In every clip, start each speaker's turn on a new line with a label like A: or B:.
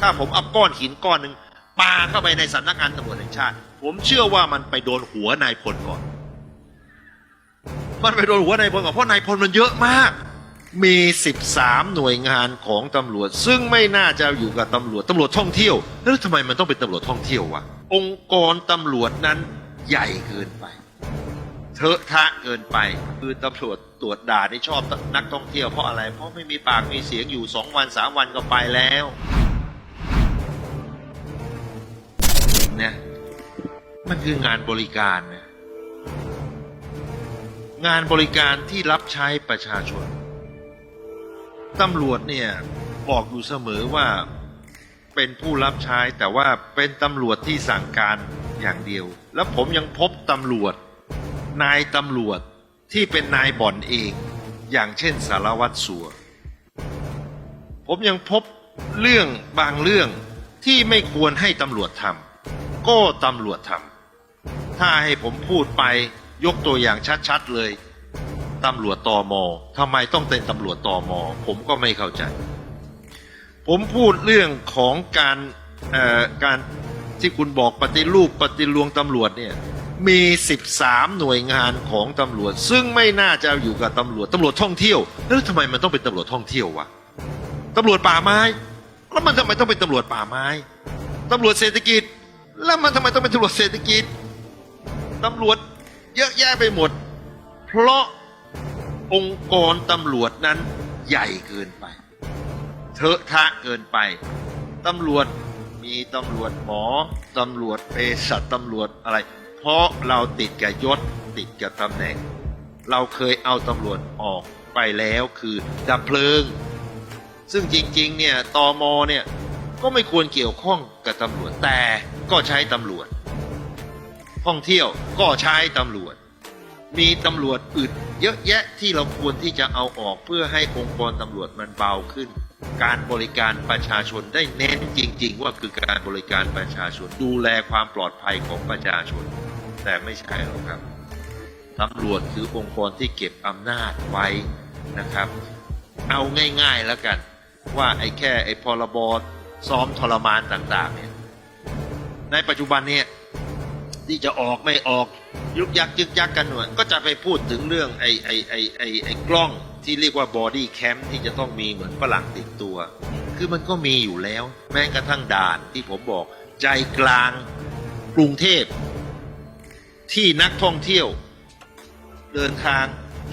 A: ถ้าผมเอาก้อนหินก้อนหนึ่งปาเข้าไปในสำนักงานตำรวจแห่งชาติ ผมเชื่อว่ามันไปโดนหัวนายพลก่อน มันไปโดนหัวนายพลก่อนเพราะนายพลมันเยอะมาก มี 13 หน่วยงานของตำรวจ ซึ่งไม่น่าจะอยู่กับตำรวจตำรวจท่องเที่ยว แล้วทำไมมันต้องเป็นตำรวจท่องเที่ยววะองค์กรตำรวจนั้นใหญ่เกินไปเทอะทะเกินไป คือตำรวจตรวจด่าที่ชอบนักท่องเที่ยวเพราะอะไร เพราะไม่มีปากมีเสียงอยู่สองวันสามวันก็ไปแล้ว เนี่ย มันคืองานบริการนะงานบริการที่รับใช้ประชาชน ตำรวจเนี่ยบอกอยู่เสมอว่าเป็นผู้รับใช้แต่ว่าเป็นตำรวจที่สั่งการอย่างเดียว แล้วผมยังพบตำรวจ นายตำรวจที่เป็นนายบ่อนเอง อย่างเช่นสารวัตรสัว ผมยังพบเรื่องบางเรื่องที่ไม่ควรให้ตำรวจทำ ก็ตำรวจทำถ้าให้ผมพูดไปยกตัวอย่างชัดๆเลยตำรวจตอมอทำไมต้องเป็นตำรวจตอมอผมก็ไม่เข้าใจ ผมพูดเรื่องของการการที่คุณบอกปฏิรูปปฏิรวงตำรวจเนี่ยมี 13 หน่วยงานของตำรวจ ซึ่งไม่น่าจะอยู่กับตำรวจตำรวจท่องเที่ยวแล้วทำไมมันต้องเป็นตำรวจท่องเที่ยววะตำรวจป่าไม้ แล้วมันทำไมต้องเป็นตำรวจป่าไม้ตำรวจเศรษฐกิจ แล้วมันทำไมต้องเป็นตำรวจเศรษฐกิจตำรวจเยอะแยะไปหมด เพราะองค์กรตำรวจนั้นใหญ่เกินไปเทอะทะเกินไปตำรวจมีตำรวจหมอตำรวจเภสัชตำรวจอะไร เพราะเราติดกับยศติดกับตำแหน่ง เราเคยเอาตำรวจออกไปแล้วคือดับเพลิง ซึ่งจริงๆเนี่ยตอมเนี่ย ก็ไม่ควรเกี่ยวข้องกับตำรวจแต่ก็ใช้ตำรวจ ท่องเที่ยวก็ใช้ตำรวจ มีตำรวจอื่นเยอะแยะที่เราควรที่จะเอาออกเพื่อให้องค์กรตำรวจมันเบาขึ้น การบริการประชาชนได้เน้นจริง ๆ ว่าคือการบริการประชาชนดูแลความปลอดภัยของประชาชน แต่ไม่ใช่หรอกครับตำรวจคือองค์กรที่เก็บอำนาจไว้นะครับ เอาง่ายๆแล้วกัน ว่าไอ้แค่ไอ้พรบ ซ้อมทรมานต่าง ๆ เนี่ย ในปัจจุบันเนี่ยที่จะออกไม่ออกยุกยักยึกยักกันหน่อยก็จะไปพูดถึงเรื่องไอ้ไอ้ไอ้ไอ้ไอ้กล้องที่เรียกว่าบอดี้แคมที่จะต้องมีเหมือนฝรั่งติดตัว คือมันก็มีอยู่แล้ว แม้กระทั่งด่านที่ผมบอกใจกลางกรุงเทพ ที่นักท่องเที่ยว เดินทาง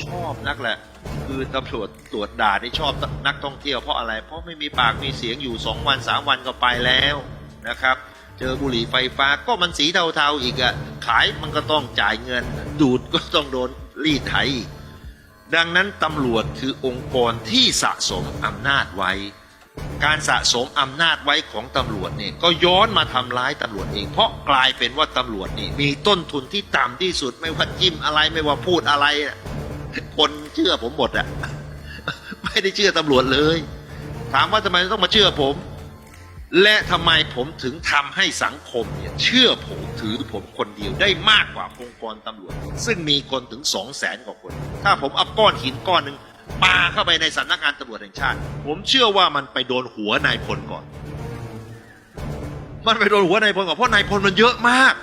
A: ชอบนักแหละ คือตำรวจตรวจด่านี่ชอบนักท่องเที่ยวเพราะอะไร เพราะไม่มีปากมีเสียงอยู่สองวันสามวันก็ไปแล้วนะครับ เจอบุหรี่ไฟฟ้าก็มันสีเทาๆอีกอะขายมันก็ต้องจ่ายเงิน ดูดก็ต้องโดนรีดไถอีกดังนั้นตำรวจคือองค์กรที่สะสมอำนาจไว้ การสะสมอำนาจไว้ของตำรวจเนี่ยก็ย้อนมาทำร้ายตำรวจเอง เพราะกลายเป็นว่าตำรวจนี่มีต้นทุนที่ต่ำที่สุดไม่ว่าจิ้มอะไรไม่ว่าพูดอะไรนะ คนเชื่อผมหมดอะไม่ได้เชื่อตำรวจเลย ถามว่าทำไมต้องมาเชื่อผม และทำไมผมถึงทำให้สังคมเนี่ยเชื่อผมถือผมคนเดียวได้มากกว่าองค์กรตำรวจ ซึ่งมีคนถึงสองแสนกว่าคน ถ้าผมเอาก้อนหินก้อนหนึ่งปาเข้าไปในสำนักงานตำรวจแห่งชาติ ผมเชื่อว่ามันไปโดนหัวนายพลก่อน มันไปโดนหัวนายพลก่อนเพราะนายพลมันเยอะมาก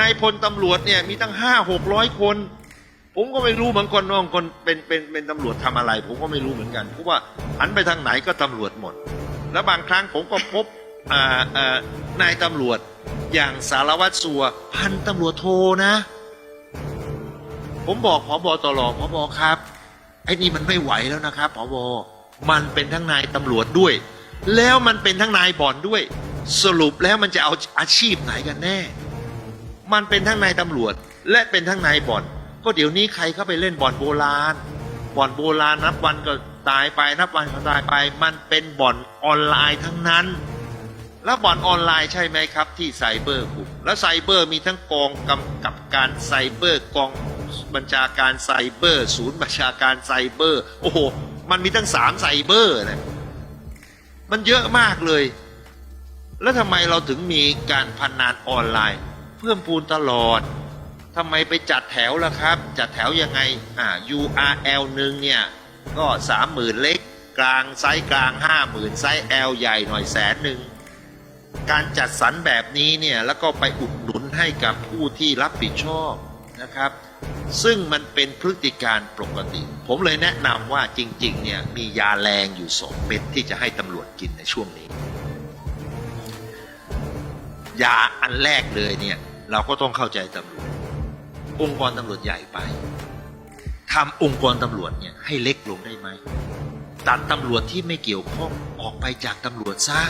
A: นายพลตำรวจเนี่ยมีตั้งห้าหกร้อยคน ผมก็ไม่รู้เหมือนคนน้องคนเป็นเป็นเป็นตำรวจทำอะไร ผมก็ไม่รู้เหมือนกันเพราะว่าหันไปทางไหนก็ตำรวจหมด แล้วบางครั้งผมก็พบนายตำรวจอย่างสารวัตรสัวพันตำรวจโทนะ ผมบอกผบตรผบอครับ ไอ้นี่มันไม่ไหวแล้วนะครับผบอมันเป็นทั้งนายตำรวจด้วย แล้วมันเป็นทั้งนายบ่อนด้วย สรุปแล้วมันจะเอาอาชีพไหนกันแน่ มันเป็นทั้งนายตำรวจและเป็นทั้งนายบ่อน ก็เดี๋ยวนี้ใครเข้าไปเล่นบ่อนโบราณ บ่อนโบราณนับวันก็ตายไปนับวันก็ตายไป มันเป็นบ่อนออนไลน์ทั้งนั้น แล้วบ่อนออนไลน์ใช่ไหมครับ ที่ไซเบอร์คุมแล้วไซเบอร์มีทั้งกองกำกับการไซเบอร์กองบัญชาการไซเบอร์ ศูนย์บัญชาการไซเบอร์ โอ้โห มันมีทั้งสามไซเบอร์นะมันเยอะมากเลย แล้วทำไมเราถึงมีการพนันออนไลน์ เพิ่มพูนตลอด ทำไมไปจัดแถวล่ะครับ จัดแถวยังไงอ่า URL หนึ่งเนี่ย ก็สามหมื่นเล็ก กลางไซส์กลางห้าหมื่นไซส์ L ใหญ่หน่อยแสนหนึ่งการจัดสรรแบบนี้เนี่ยแล้วก็ไปอุดหนุนให้กับผู้ที่รับผิดชอบนะครับ ซึ่งมันเป็นพฤติการปกติ ผมเลยแนะนำว่าจริงๆเนี่ยมียาแรงอยู่สองเม็ดที่จะให้ตำรวจกินในช่วงนี้ ยาอันแรกเลยเนี่ยเราก็ต้องเข้าใจตำรวจ องค์กรตำรวจใหญ่ไปทำองค์กรตำรวจเนี่ยให้เล็กลงได้ไหมตัดตำรวจที่ไม่เกี่ยวข้องออกไปจากตำรวจซะ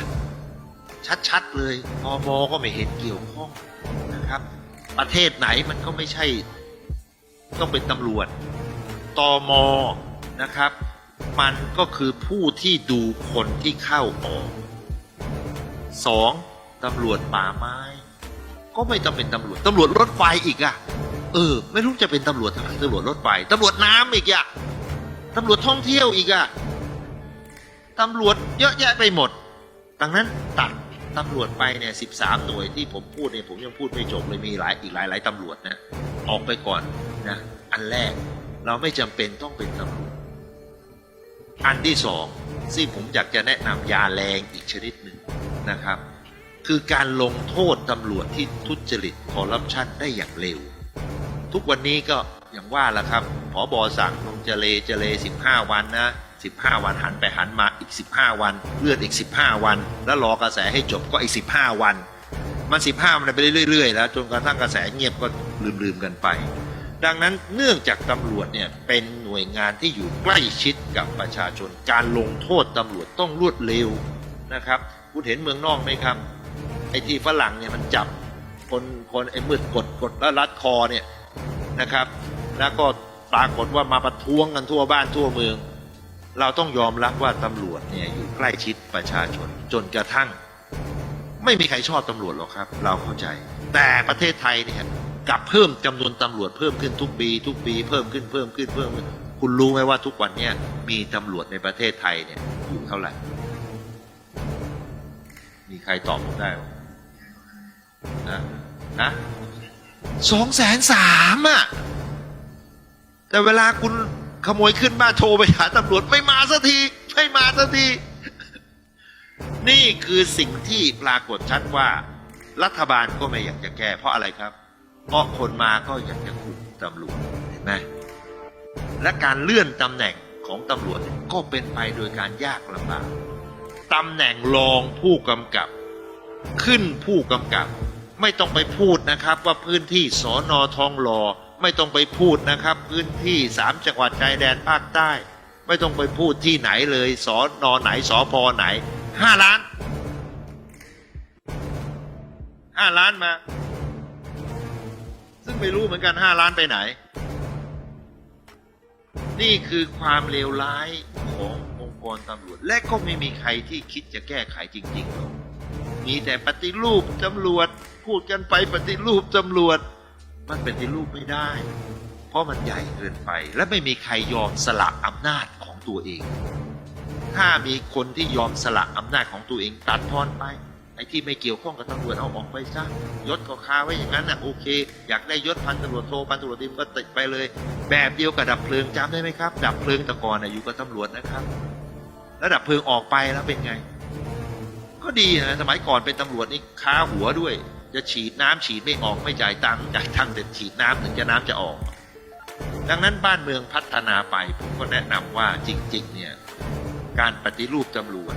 A: ชัดๆเลยพมก็ไม่เห็นเกี่ยวข้องนะครับ ประเทศไหนมันก็ไม่ใช่ ต้องเป็นตำรวจตอมนะครับ มันก็คือผู้ที่ดูคนที่เข้าออกสองตำรวจป่าไม้ ก็ไม่ต้องเป็นตำรวจตำรวจรถไฟอีกอะ เออ ไม่รู้จะเป็นตำรวจทำไมตำรวจรถไฟตำรวจน้ำอีกอะตำรวจท่องเที่ยวอีกอะตำรวจเยอะแยะไปหมด ดังนั้นตัดตำรวจไปเนี่ยสิบสามหน่วยที่ผมพูดเนี่ยผมยังพูดไม่จบเลยมีหลายอีกหลายหลายตำรวจนะออกไปก่อนนะอันแรกเราไม่จำเป็นต้องเป็นตำรวจอันที่สองซึ่ผมอยากจะแนะนำยาแรงอีกชนิดหนึ่งนะครับ คือการลงโทษตำรวจที่ทุจริตคอร์รัปชันได้อย่างเร็ว ทุกวันนี้ก็อย่างว่าละครับผอบอสั่งลงเจเลเจเลสิบห้าวันนะสิบห้าวันหันไปหันมาอีกสิบห้าวัน เลื่อนอีกสิบห้าวัน แล้วรอกระแสให้จบก็อีกสิบห้าวัน มันสิบห้ามันไปเรื่อยๆแล้วจนกระทั่งกระแสเงียบก็ลืมๆกันไป ดังนั้นเนื่องจากตำรวจเนี่ยเป็นหน่วยงานที่อยู่ใกล้ชิดกับประชาชนการลงโทษตำรวจต้องรวดเร็วนะครับคุณเห็นเมืองนอกไหมครับไอ้ที่ฝรั่งเนี่ยมันจับคนคนไอ้มืดกดกดแล้วรัดคอเนี่ย นะครับ แล้วก็ปรากฏว่ามาประท้วงกันทั่วบ้านทั่วเมือง เราต้องยอมรับว่าตำรวจเนี่ยอยู่ใกล้ชิดประชาชนจนกระทั่ง ไม่มีใครชอบตำรวจหรอกครับ เราเข้าใจ แต่ประเทศไทยเนี่ยกลับเพิ่มจำนวนตำรวจเพิ่มขึ้นทุกปี ทุกปีเพิ่มขึ้นเพิ่มขึ้นเพิ่มขึ้นคุณรู้ไหมว่าทุกวันเนี่ยมีตำรวจในประเทศไทยเนี่ยอยู่เท่าไหร่ มีใครตอบผมได้ไหมนะนะ สองแสนสามอะ แต่เวลาคุณขโมยขึ้นบ้านโทรไปหาตำรวจไม่มาสักที ไม่มาสักที นี่คือสิ่งที่ปรากฏชัดว่า รัฐบาลก็ไม่อยากจะแก้ เพราะอะไรครับ เพราะคนมาก็อยากจะคุมตำรวจเห็นไหมและการเลื่อนตำแหน่งของตำรวจก็เป็นไปโดยการยากลำบากตำแหน่งรองผู้กำกับ ขึ้นผู้กำกับ ไม่ต้องไปพูดนะครับว่าพื้นที่สอนอทองหล่อไม่ต้องไปพูดนะครับ พื้นที่สามจังหวัดชายแดนภาคใต้ ไม่ต้องไปพูดที่ไหนเลยสอนอไหนสอพอไหนห้าล้านห้าล้านมา ซึ่งไม่รู้เหมือนกันห้าล้านไปไหน นี่คือความเลวร้ายขององค์กรตำรวจ และก็ไม่มีใครที่คิดจะแก้ไขจริงๆหรอก มีแต่ปฏิรูปตำรวจ พูดกันไปปฏิรูปตำรวจ มันปฏิรูปไม่ได้ เพราะมันใหญ่เกินไป และไม่มีใครยอมสละอำนาจของตัวเอง ถ้ามีคนที่ยอมสละอำนาจของตัวเองตัดทอนไปไอ้ที่ไม่เกี่ยวข้องกับตำรวจเอาออกไปซะยศก็คาไว้อย่างนั้นนะโอเค อยากได้ยศพันตำรวจโทพันตำรวจตรีก็ติดไปเลย แบบเดียวกับดับเพลิงจำได้ไหมครับ ดับเพลิงตะกอนนะอยู่กับตำรวจนะครับ แล้วดับเพลิงออกไปแล้วเป็นไง ก็ดีนะสมัยก่อนเป็นตำรวจนี่ค้าหัวด้วย จะฉีดน้ำฉีดไม่ออกไม่จ่ายตังค์จ่ายตังค์แต่ฉีดน้ำถึงจะน้ำจะออก ดังนั้นบ้านเมืองพัฒนาไปผมก็แนะนำว่าจริง ๆ เนี่ยการปฏิรูปตำรวจ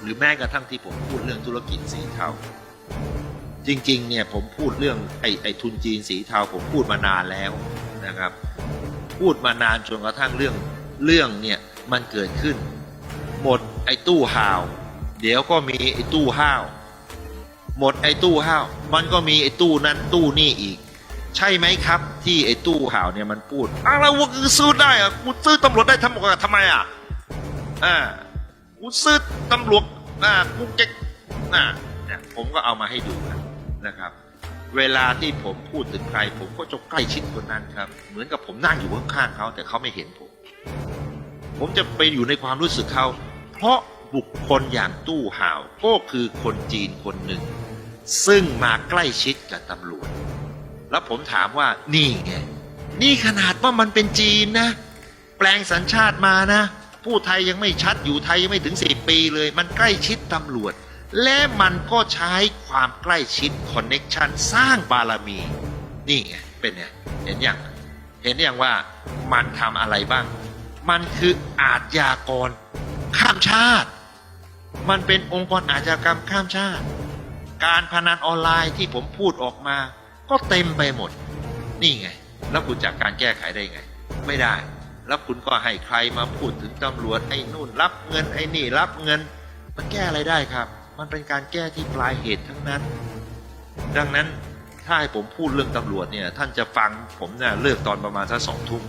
A: หรือแม้กระทั่งที่ผมพูดเรื่องธุรกิจสีเทาจริง ๆ เนี่ยผมพูดเรื่องไอ้ไอ้ทุนจีนสีเทาผมพูดมานานแล้วนะครับ พูดมานานจนกระทั่งเรื่องเรื่องเนี่ยมันเกิดขึ้น หมดไอ้ตู้ห่าว เดี๋ยวก็มีไอ้ตู้ห้าว หมดไอ้ตู้ห้าว มันก็มีไอ้ตู้นั้นตู้นี่อีก ใช่ไหมครับ ที่ไอ้ตู้ห่าวเนี่ยมันพูดอ้าวแล้วว่ากูซื้อได้อะกูซื้อตำรวจได้ทำไมทำไมอะอ่ากูซื้อตำรวจอ่ากูจะอ่าเนี่ยผมก็เอามาให้ดูนะนะครับ เวลาที่ผมพูดถึงใคร ผมก็จะใกล้ชิดคนนั้นครับ เหมือนกับผมนั่งอยู่ข้างๆเขาแต่เขาไม่เห็นผม ผมจะไปอยู่ในความรู้สึกเขาเพราะ บุคคลอย่างตู้ห่าวก็คือคนจีนคนหนึ่ง ซึ่งมาใกล้ชิดกับตำรวจ แล้วผมถามว่านี่ไง นี่ขนาดว่ามันเป็นจีนนะ แปลงสัญชาติมานะพพูดไทยยังไม่ชัดอยู่ไทยยังไม่ถึงสิปีเลย มันใกล้ชิดตำรวจ และมันก็ใช้ความใกล้ชิดคอนเน็กชันสร้างบารมี นี่ไงเป็นไงเห็นอยังเห็นอยังว่ามันทำอะไรบ้าง มันคืออาชญากรข้ามชาติ มันเป็นองค์กรอาชญากรรมข้ามชาติ การพนันออนไลน์ที่ผมพูดออกมา ก็เต็มไปหมด นี่ไง แล้วคุณจากการแก้ไขได้ไง ไม่ได้ แล้วคุณก็ให้ใครมาพูดถึงตำรวจไอ้นู่นรับเงินไอ้นี่รับเงิน มันแก้อะไรได้ครับ มันเป็นการแก้ที่ปลายเหตุทั้งนั้น ดังนั้นถ้าให้ผมพูดเรื่องตำรวจเนี่ย ท่านจะฟังผมเนี่ยเลิกตอนประมาณสักสองทุ่ม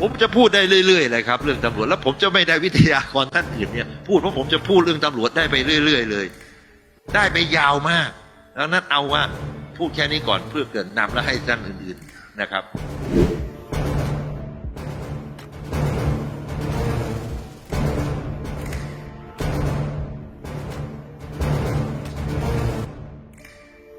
A: ผมจะพูดได้เรื่อยๆเลยครับเรื่องตำรวจแล้วผมจะไม่ได้วิทยากรท่านอื่นเนี่ยพูดเพราะผมจะพูดเรื่องตำรวจได้ไปเรื่อย ๆ เลย ได้ไปยาวมากดังนั้นเอาว่าพูดแค่นี้ก่อนเพื่อเกิดนำแล้วให้ท่านอื่น ๆนะครับ